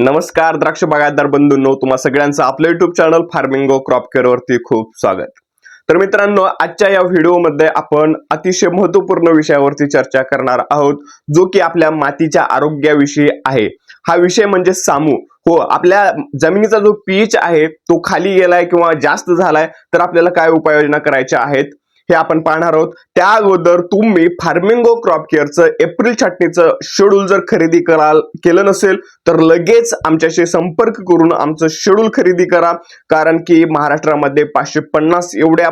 नमस्कार द्राक्ष बागायतदार बंधूंनो तुम्हा सगळ्यांचं आपलं YouTube channel Farmingo crop care वरती खूप स्वागत. तर मित्रांनो आजच्या या व्हिडिओमध्ये आपण अतिशय महत्त्वपूर्ण विषयावरती चर्चा करणार आहोत जो की आपल्या मातीच्या आरोग्याविषयी आहे. हा विषय म्हणजे सामू. हो आपल्या जमिनीचा जो पीएच आहे तो खाली गेलाय किंवा जास्त झालाय तर आपल्याला काय उपाययोजना करायच्या आहेत? हे आपण पाहणार आहोत. त्या अगोदर तुम्ही फार्मिंगो क्रॉप केअरचं एप्रिल छाटणीचं शेड्यूल जर खरेदी कराल केलं नसेल तर लगेच आमच्याशी संपर्क करून आमचं शेड्यूल खरेदी करा. कारण की महाराष्ट्रामध्ये पाचशे पन्नास एवढ्या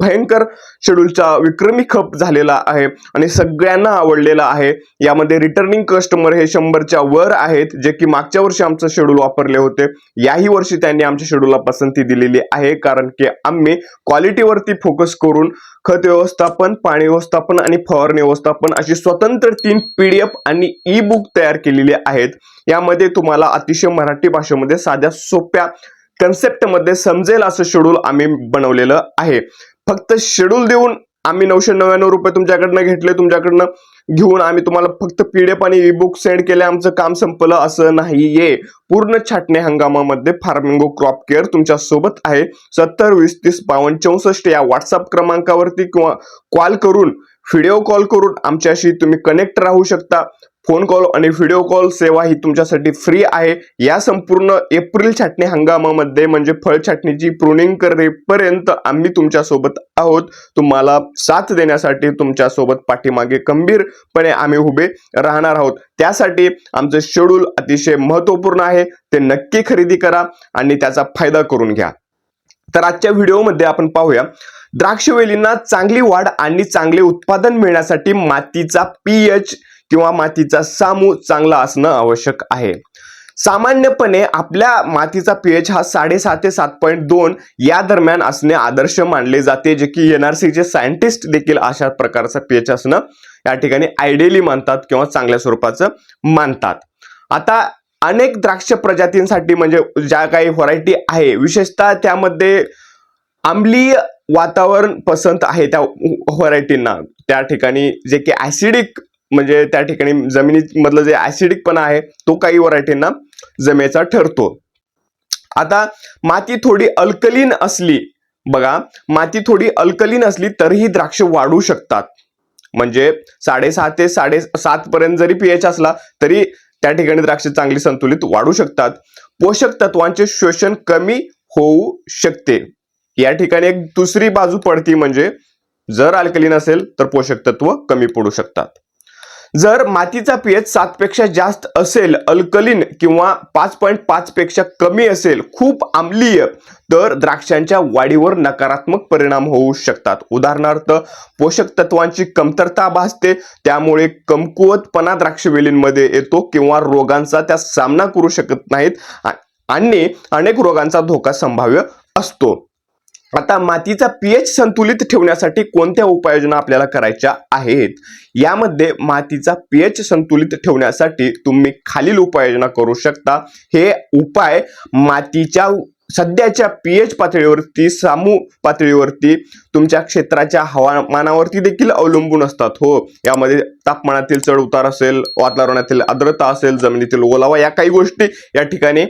भयंकर शेड्यूलचा विक्रमी खप झालेला आहे आणि सगळ्यांना आवडलेला आहे. यामध्ये रिटर्निंग कस्टमर हे शंभरच्या वर आहेत जे की मागच्या वर्षी आमचं शेड्यूल वापरले होते. याही वर्षी त्यांनी आमच्या शेड्यूलला पसंती दिलेली आहे कारण की आम्ही क्वालिटीवरती फोकस करून खत व्यवस्थापन पाणी व्यवस्थापन आणि फवारणी व्यवस्थापन अशी स्वतंत्र तीन पीडीएफ आणि ई बुक तयार केलेली आहेत. यामध्ये तुम्हाला अतिशय मराठी भाषेमध्ये साध्या सोप्या कन्सेप्टमध्ये समजेल असं शेड्यूल आम्ही बनवलेलं आहे. फक्त शेड्यूल देऊन आम्ही नऊशे नव्याण्णव रुपये तुमच्याकडनं घेतले तुमच्याकडनं घेऊन आम्ही तुम्हाला फक्त पीडीएफ आणि ई बुक सेंड केले आमचं काम संपलं असं नाहीये. पूर्ण छाटणी हंगामामध्ये फार्मिंगो क्रॉप केअर तुमच्यासोबत आहे. सत्तर वीस तीस बावन्न चौसष्ट या व्हॉट्सअप क्रमांकावरती किंवा कॉल करून व्हिडिओ कॉल करून आमच्याशी तुम्ही कनेक्ट राहू शकता. फोन कॉल आणि व्हिडिओ कॉल सेवा ही तुमच्यासाठी फ्री आहे. या संपूर्ण एप्रिल छाटणी हंगामामध्ये म्हणजे फळ छाटणीची प्रुनिंग करेपर्यंत आम्ही तुमच्यासोबत आहोत. तुम्हाला साथ देण्यासाठी तुमच्यासोबत पाठीमागे गंभीरपणे आम्ही उभे राहणार आहोत. त्यासाठी आमचं शेड्यूल अतिशय महत्त्वपूर्ण आहे. ते नक्की खरेदी करा आणि त्याचा फायदा करून घ्या. तर आजच्या व्हिडिओमध्ये आपण पाहूया द्राक्षवेलींना चांगली वाढ आणि चांगले उत्पादन मिळण्यासाठी मातीचा पीएच किंवा मातीचा सामू चांगला असणं आवश्यक आहे. सामान्यपणे आपल्या मातीचा पीएच हा साडेसात ते सात पॉईंट दोन या दरम्यान असणे आदर्श मानले जाते जे की एन आर सीचे सायंटिस्ट देखील अशा प्रकारचा पीएच असणं या ठिकाणी आयडियली मानतात किंवा चांगल्या स्वरूपाचं मानतात. आता अनेक द्राक्ष प्रजातींसाठी म्हणजे ज्या काही व्हरायटी आहे विशेषतः त्यामध्ये आम्लीय वातावरण पसंत आहे त्या व्हरायटींना त्या ठिकाणी जे की ऍसिडिक म्हणजे त्या ठिकाणी जमिनीमधलं जे ऍसिडिकपणा आहे तो काही व्हरायटींना जमेचा ठरतो. आता माती थोडी अल्कलीन असली बघा माती थोडी अल्कलीन असली तरीही द्राक्ष वाढू शकतात. म्हणजे साडेसहा ते साडे सात पर्यंत जरी पीएच असला तरी त्या ठिकाणी द्राक्ष चांगली संतुलित वाढू शकतात. पोषक तत्वांचे शोषण कमी होऊ शकते. या ठिकाणी एक दुसरी बाजू पडती म्हणजे जर अल्कलीन असेल तर पोषक तत्व कमी पडू शकतात. जर मातीचा पीएच सातपेक्षा जास्त असेल अल्कलीन किंवा पाच पॉईंट पाचपेक्षा कमी असेल खूप आम्लीय तर द्राक्षांच्या वाढीवर नकारात्मक परिणाम होऊ शकतात. उदाहरणार्थ पोषक तत्वांची कमतरता भासते त्यामुळे कमकुवतपणा द्राक्षवेलींमध्ये येतो किंवा रोगांचा त्या सामना करू शकत नाहीत आणि अनेक रोगांचा धोका संभाव्य असतो. आता मातीचा पीएच संतुलित ठेवण्यासाठी कोणत्या उपाययोजना आपल्याला करायच्या आहेत? यामध्ये मातीचा पीएच संतुलित ठेवण्यासाठी तुम्ही खालील उपाययोजना करू शकता. हे उपाय मातीच्या सध्याच्या पीएच पातळीवरती सामू पातळीवरती तुमच्या क्षेत्राच्या हवामानावरती देखील अवलंबून असतात. हो यामध्ये तापमानातील चढ उतार असेल वातावरणातील आर्द्रता असेल जमिनीतील ओलावा या काही गोष्टी या ठिकाणी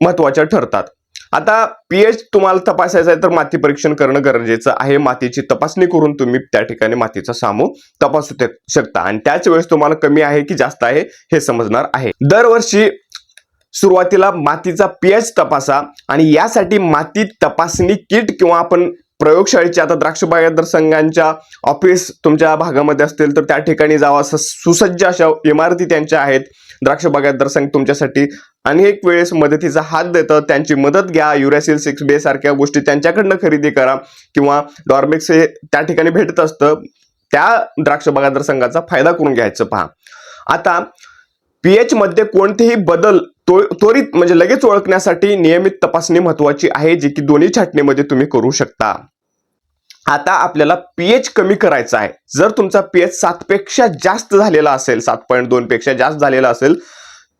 महत्त्वाच्या ठरतात. आता पीएच तुम्हाला तपासायचं आहे तर माती परीक्षण करणं गरजेचं आहे. मातीची तपासणी करून तुम्ही त्या ठिकाणी मातीचा सामू तपासू शकता. आणि त्याच वेळेस तुम्हाला कमी आहे की जास्त आहे हे समजणार आहे. दरवर्षी सुरुवातीला मातीचा पीएच तपासा आणि यासाठी माती तपासणी किट किंवा आपण प्रयोगशाळेची आता द्राक्ष बागायतदार संघांच्या ऑफिस तुमच्या भागामध्ये असतील तर त्या ठिकाणी जावा. असं सुसज्ज अशा इमारती त्यांच्या आहेत. द्राक्ष बागायतदार संघ तुमच्यासाठी अनेक वेळेस मदतीचा हात देतं. त्यांची मदत घ्या. युरॅसिल सिक्स बे सारख्या गोष्टी त्यांच्याकडनं खरेदी करा. किंवा डॉर्मिक्स हे त्या ठिकाणी भेटत असतं. त्या द्राक्ष बागायतदार संघाचा फायदा करून घ्यायचं पहा. आता पीएच मध्ये कोणतेही बदल तो- त्वरित म्हणजे लगेच ओळखण्यासाठी नियमित तपासणी महत्वाची आहे जी की दोन्ही छाटणीमध्ये तुम्ही करू शकता. आता आपल्याला पीएच कमी करायचा आहे. जर तुमचा पीएच सातपेक्षा जास्त झालेला असेल सात पॉईंट दोन पेक्षा जास्त झालेला असेल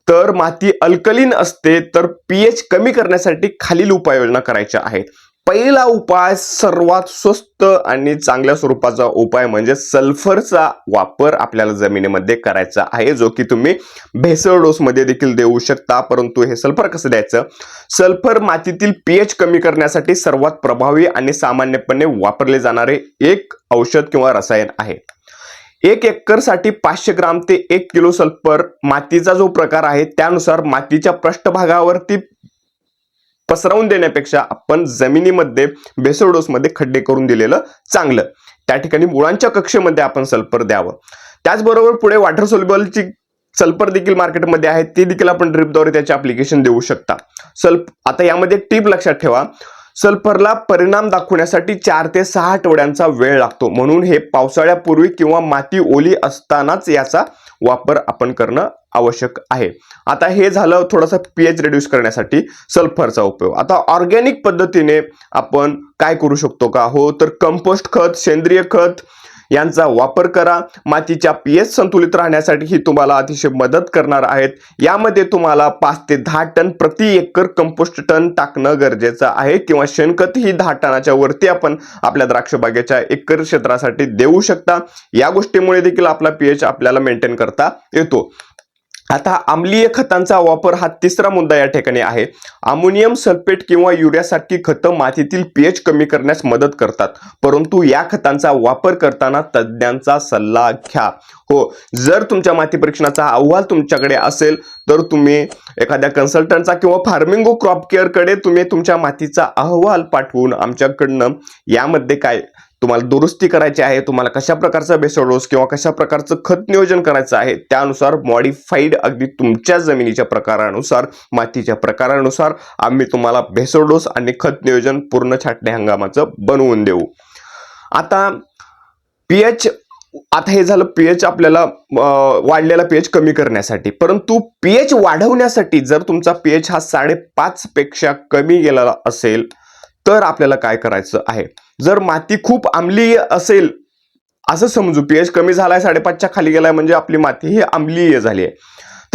तर माती अल्कलीन असते तर पीएच कमी करण्यासाठी खालील उपाययोजना करायच्या आहेत. पहिला उपाय सर्वात स्वस्त आणि चांगल्या स्वरूपाचा उपाय म्हणजे सल्फरचा वापर आपल्याला जमिनीमध्ये करायचा आहे जो की तुम्ही भेसळ डोसमध्ये देखील देऊ शकता. परंतु हे सल्फर कसं द्यायचं? सल्फर मातीतील पीएच कमी करण्यासाठी सर्वात प्रभावी आणि सामान्यपणे वापरले जाणारे एक औषध किंवा रसायन आहे. एक एकरसाठी पाचशे ग्राम ते एक किलो सल्फर मातीचा जो प्रकार आहे त्यानुसार मातीच्या पृष्ठभागावरती पसरवून देण्यापेक्षा आपण जमिनीमध्ये बेसोडोसमध्ये खड्डे करून दिलेलं चांगलं. त्या ठिकाणी मुळांच्या कक्षेमध्ये आपण सल्फर द्यावं. त्याचबरोबर पुढे वॉटर सोल्युबलची सल्फर देखील मार्केटमध्ये आहे ते देखील आपण ड्रिपद्वारे त्याचे अप्लिकेशन देऊ शकता. सल्फ आता यामध्ये टीप लक्षात ठेवा. सल्फरला परिणाम दाखवण्यासाठी चार ते सहा आठवड्यांचा वेळ लागतो. म्हणून हे पावसाळ्यापूर्वी किंवा माती ओली असतानाच याचा वापर आपण करणं आवश्यक आहे. आता हे झालं थोडंसं पीएच रिड्यूस करण्यासाठी सल्फरचा उपयोग. आता ऑर्गॅनिक पद्धतीने आपण काय करू शकतो का? हो तर कंपोस्ट खत सेंद्रिय खत यांचा वापर करा. मातीच्या पीएच संतुलित राहण्यासाठी ही तुम्हाला अतिशय मदत करणार आहेत. यामध्ये तुम्हाला पाच ते दहा टन प्रति एकर कंपोस्ट टन टाकणं गरजेचं आहे किंवा शेणखत ही दहा टनाच्या वरती आपण आपल्या द्राक्ष बागेच्या एकर क्षेत्रासाठी देऊ शकता. या गोष्टीमुळे देखील आपला पीएच आपल्याला मेंटेन करता येतो. आता आम्लीय खतांचा वापर हा तिसरा मुद्दा या ठिकाणी आहे. अमोनियम सल्फेट किंवा युरियासारखी खतं मातीतील पीएच कमी करण्यास मदत करतात. परंतु या खतांचा वापर करताना तज्ज्ञांचा सल्ला घ्या. हो जर तुमच्या माती परीक्षणाचा अहवाल तुमच्याकडे असेल तर तुम्ही एखाद्या कन्सल्टंटचा किंवा फार्मिंगो क्रॉप केअरकडे तुम्ही तुमच्या मातीचा अहवाल पाठवून आमच्याकडनं यामध्ये काय तुम्हाला दुरुस्ती करायची आहे तुम्हाला कशा प्रकारचा बेसोडोस किंवा कशा प्रकारचं खत नियोजन करायचं आहे त्यानुसार मॉडिफाईड अगदी तुमच्या जमिनीच्या प्रकारानुसार मातीच्या प्रकारानुसार आम्ही तुम्हाला बेसोडोस आणि खत नियोजन पूर्ण छाटणी हंगामाचं बनवून देऊ. आता पीएच आता हे झालं पीएच आपल्याला वाढलेला पीएच कमी करण्यासाठी. परंतु पीएच वाढवण्यासाठी जर तुमचा पीएच हा साडेपाच पेक्षा कमी गेलेला असेल तर आपल्याला काय करायचं आहे? जर माती खूप आम्लीय असेल असं समजू पीएच कमी झालाय साडेपाचच्या खाली गेलाय म्हणजे आपली माती ही आम्लीय झाली आहे.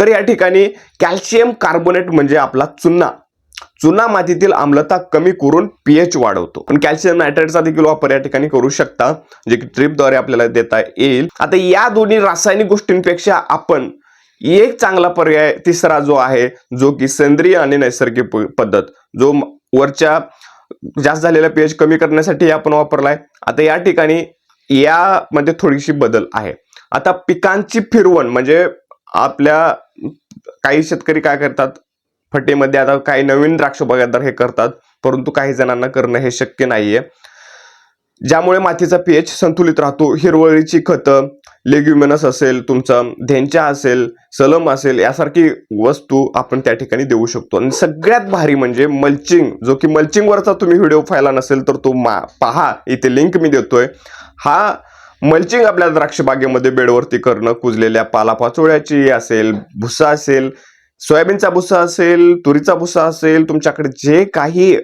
तर या ठिकाणी कॅल्शियम कार्बोनेट म्हणजे आपला चुना. चुना मातीतील आम्लता कमी करून पीएच वाढवतो. पण कॅल्शियम नायट्रेटचा देखील वापर या ठिकाणी करू शकता जे की ट्रिपद्वारे आपल्याला देता येईल. आता या दोन्ही रासायनिक गोष्टींपेक्षा आपण एक चांगला पर्याय तिसरा जो आहे जो की सेंद्रिय आणि नैसर्गिक पद्धत जो वरच्या जास्त झालेला पीएच कमी करण्यासाठी आपण वापरलाय. आता या ठिकाणी यामध्ये म्हणजे थोडीशी बदल आहे. आता पिकांची फिरवण म्हणजे आपल्या काही शेतकरी काय करतात? फटेमध्ये आता काही नवीन द्राक्ष बागायतदार हे करतात परंतु काही जणांना करणं हे शक्य नाहीये. ज्यामुळे मातीचा पीएच संतुलित राहतो हिरवळीची खतं लेग्युमिनस असेल तुमचं धेंचा असेल सलम असेल यासारखी वस्तू आपण त्या ठिकाणी देऊ शकतो. आणि सगळ्यात भारी म्हणजे मल्चिंग जो की मल्चिंगवरचा तुम्ही व्हिडिओ पाहिला नसेल तर तो मा पहा. इथे लिंक मी देतोय. हा मल्चिंग आपल्या द्राक्षबागेमध्ये बेडवरती करणं कुजलेल्या पालापाचोळ्याची असेल भुसा असेल सोयाबीनचा भुसा असेल तुरीचा भुसा असेल तुमच्याकडे जे काही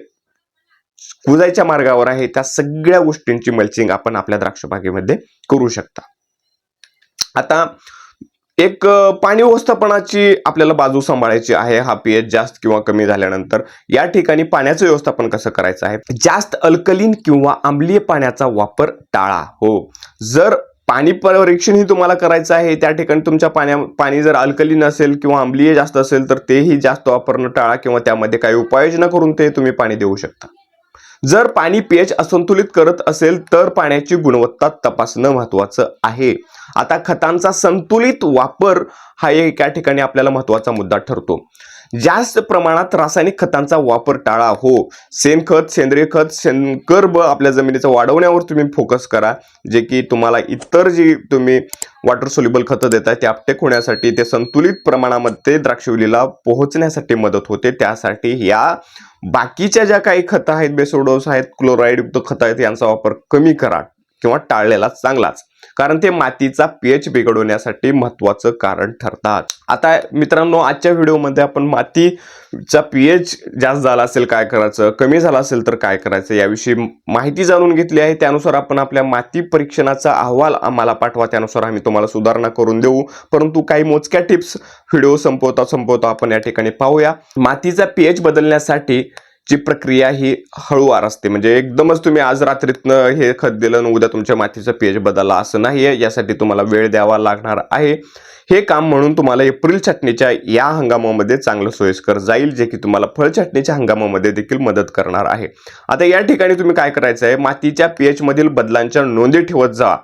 कुजायच्या मार्गावर आहे त्या सगळ्या गोष्टींची मल्चिंग आपण आपल्या द्राक्षबागेमध्ये करू शकता. आता एक पाणी व्यवस्थापनाची आपल्याला बाजू सांभाळायची आहे. हा पीएच जास्त किंवा कमी झाल्यानंतर या ठिकाणी पाण्याचं व्यवस्थापन कसं करायचं आहे? जास्त अल्कलीन किंवा आम्लीय पाण्याचा वापर टाळा. हो. जर पाणी परीक्षणही तुम्हाला करायचं आहे त्या ठिकाणी तुमच्या पाण्या पाणी जर अल्कलीन असेल किंवा आम्लीय जास्त असेल तर तेही जास्त वापरणं टाळा किंवा त्यामध्ये काही उपाययोजना करून ते तुम्ही पाणी देऊ शकता. जर पाणी पीएच असंतुलित करत असेल तर पाण्याची गुणवत्ता तपासणं महत्वाचं आहे. आता खतांचा संतुलित वापर हा एक ठिकाणी आपल्याला महत्त्वाचा मुद्दा ठरतो. जास्त प्रमाणात रासायनिक खतांचा वापर टाळा हो. शेणखत सेंद्रिय खत शेणकर्ब आपल्या जमिनीचं वाढवण्यावर तुम्ही फोकस करा. जे की तुम्हाला इतर जी तुम्ही वॉटर सोल्युबल खतं देताय ते आपटेक होण्यासाठी ते संतुलित प्रमाणामध्ये द्राक्षवेलीला पोहोचण्यासाठी मदत होते. त्यासाठी या बाकीच्या ज्या काही खतं आहेत बेसोडोस आहेत क्लोराईडयुक्त खतं आहेत यांचा वापर कमी करा किंवा टाळलेला चांगलाच. कारण ते मातीचा पीएच बिघडवण्यासाठी महत्वाचं कारण ठरतात. आता मित्रांनो आजच्या व्हिडिओमध्ये आपण मातीचा पीएच जास्त झाला असेल काय करायचं कमी झाला असेल तर काय करायचं याविषयी माहिती जाणून घेतली आहे. त्यानुसार आपण आपल्या माती परीक्षणाचा अहवाल आम्हाला पाठवा. त्यानुसार आम्ही तुम्हाला सुधारणा करून देऊ. परंतु काही मोजक्या टिप्स व्हिडिओ संपवता संपवता आपण या ठिकाणी पाहूया. मातीचा पीएच बदलण्यासाठी ची प्रक्रिया ही हळूवार असते. म्हणजे एकदमच तुम्ही आज रात्रीतनं हे खत दिलं आणि उद्या तुमच्या मातीचं पीएच बदलला असं नाही आहे यासाठी तुम्हाला वेळ द्यावा लागणार आहे. हे काम म्हणून तुम्हाला एप्रिल छाटणीच्या या हंगामामध्ये चांगलं सोयीस्कर जाईल जे की तुम्हाला फळ छाटणीच्या हंगामामध्ये देखील मदत करणार आहे. आता या ठिकाणी तुम्ही काय करायचं आहे मातीच्या पीएचमधील बदलांच्या नोंदी ठेवत जा.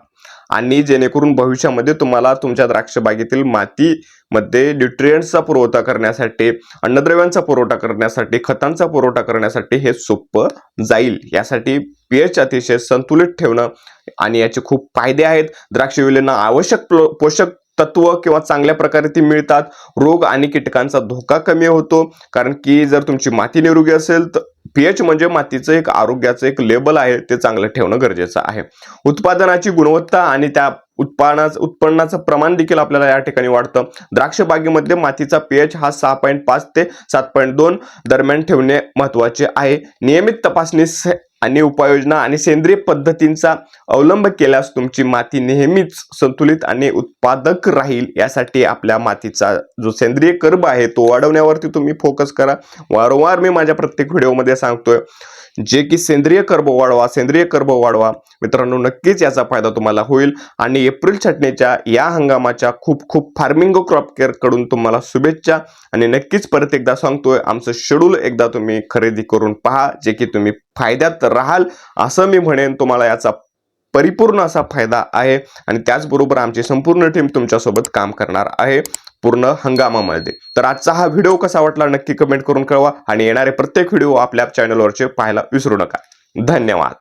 आणि जेणेकरून भविष्यामध्ये तुम्हाला तुमच्या द्राक्ष बागेतील मातीमध्ये न्यूट्रियंट्सचा पुरवठा करण्यासाठी अन्नद्रव्यांचा पुरवठा करण्यासाठी खतांचा पुरवठा करण्यासाठी हे सोपं जाईल. यासाठी पीएच अतिशय संतुलित ठेवणं आणि याचे खूप फायदे आहेत. द्राक्षवेलींना आवश्यक प्लो- पोषक तत्व किंवा चांगल्या प्रकारे ती मिळतात. रोग आणि कीटकांचा धोका कमी होतो. कारण की जर तुमची माती निरोगी असेल तर पीएच म्हणजे मातीचं एक आरोग्याचं एक लेबल आहे ते चांगलं ठेवणं गरजेचं आहे. उत्पादनाची गुणवत्ता आणि त्या उत्पादनाचं उत्पन्नाचं प्रमाण देखील आपल्याला या ठिकाणी वाढतं. द्राक्ष बागेमध्ये मातीचा पीएच हा सहा पॉईंट पाच ते सात पॉईंट दोन दरम्यान ठेवणे महत्त्वाचे आहे. नियमित तपासणी आणि उपाययोजना आणि सेंद्रिय पद्धतींचा अवलंब केल्यास तुमची माती नेहमीच संतुलित आणि उत्पादक राहील. यासाठी आपल्या मातीचा जो सेंद्रिय कर्ब आहे तो वाढवण्यावरती तुम्ही फोकस करा. वारंवार मी माझ्या प्रत्येक व्हिडिओमध्ये सांगतोय जे की सेंद्रिय कर्ब वाढवा सेंद्रिय कर्ब वाढवा मित्रांनो नक्कीच याचा फायदा तुम्हाला होईल. आणि एप्रिल छटणीच्या या हंगामाच्या खूप खूप फार्मिंग क्रॉप केअरकडून तुम्हाला शुभेच्छा. आणि नक्कीच परत एकदा सांगतोय आमचं शेड्यूल एकदा तुम्ही खरेदी करून पहा जे की तुम्ही फायद्यात राहाल असं मी म्हणेन तुम्हाला याचा परिपूर्ण असा फायदा आहे आणि त्याचबरोबर आमची संपूर्ण टीम तुमच्यासोबत काम करणार आहे. पूर्ण हंगामामध्ये तर आजचा हा व्हिडिओ कसा वाटला नक्की कमेंट करून कळवा आणि येणारे प्रत्येक व्हिडिओ आपल्या चॅनलवरचे पाहायला विसरू नका. धन्यवाद.